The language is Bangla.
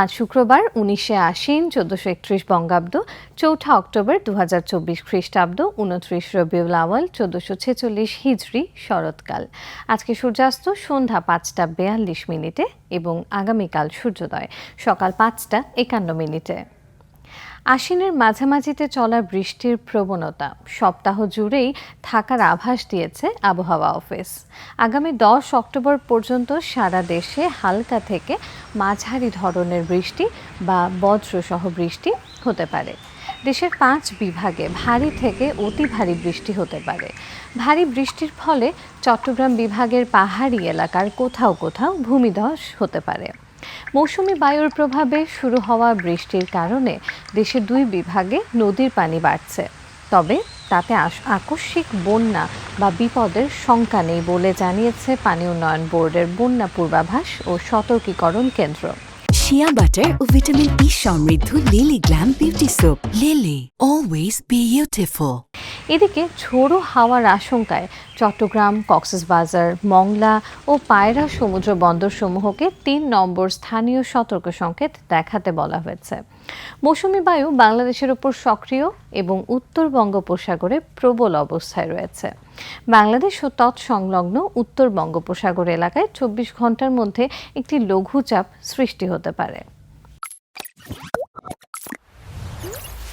আজ শুক্রবার উনিশে আশ্বিন চোদ্দশো একত্রিশ বঙ্গাব্দ, চৌঠা অক্টোবর দু হাজার চব্বিশ খ্রিস্টাব্দ, উনত্রিশ রবিউল আওয়াল চোদ্দশো ছেচল্লিশ হিজড়ি শরৎকাল। আজকে সূর্যাস্ত সন্ধ্যা পাঁচটা বেয়াল্লিশ মিনিটে এবং আগামীকাল সূর্যোদয়। সকাল পাঁচটা একান্ন মিনিটে। আশ্বিনের মাঝামাঝিতে চলা বৃষ্টির প্রবণতা। সপ্তাহ জুড়েই থাকার আভাস দিয়েছে আবহাওয়া অফিস। আগামী দশ অক্টোবর পর্যন্ত সারা দেশে হালকা থেকে মাঝারি ধরনের বৃষ্টি বা বজ্রসহ বৃষ্টি হতে পারে। দেশের পাঁচ বিভাগে ভারী থেকে অতি ভারী বৃষ্টি হতে পারে। ভারী বৃষ্টির ফলে চট্টগ্রাম বিভাগের পাহাড়ি এলাকার কোথাও কোথাও ভূমিধস হতে পারে। মৌসুমি বায়ুর প্রভাবে শুরু হওয়া বৃষ্টির কারণে দেশের দুই বিভাগে নদীর পানি বাড়ছে। তবে তাতে আকস্মিক বন্যা বা বিপদের শঙ্কা নেই বলে জানিয়েছে পানি উন্নয়ন বোর্ডের বন্যা পূর্বাভাস ও সতর্কীকরণ কেন্দ্র। শিয়া বাটার ও ভিটামিন ই সমৃদ্ধ Lily glam beauty soap Lily always beautiful এদিকে ঝোড়ো হাওয়ার আশঙ্কায় চট্টগ্রাম, কক্সবাজার, মংলা ও পায়রা সমুদ্র বন্দরসমূহকে তিন নম্বর স্থানীয় সতর্ক সংকেত দেখাতে বলা হয়েছে। মৌসুমি বায়ু বাংলাদেশের ওপর সক্রিয় এবং উত্তর বঙ্গোপসাগরে প্রবল অবস্থায় রয়েছে। বাংলাদেশ ও তৎসংলগ্ন উত্তর বঙ্গোপসাগর এলাকায় চব্বিশ ঘণ্টার মধ্যে একটি লঘুচাপ সৃষ্টি হতে পারে।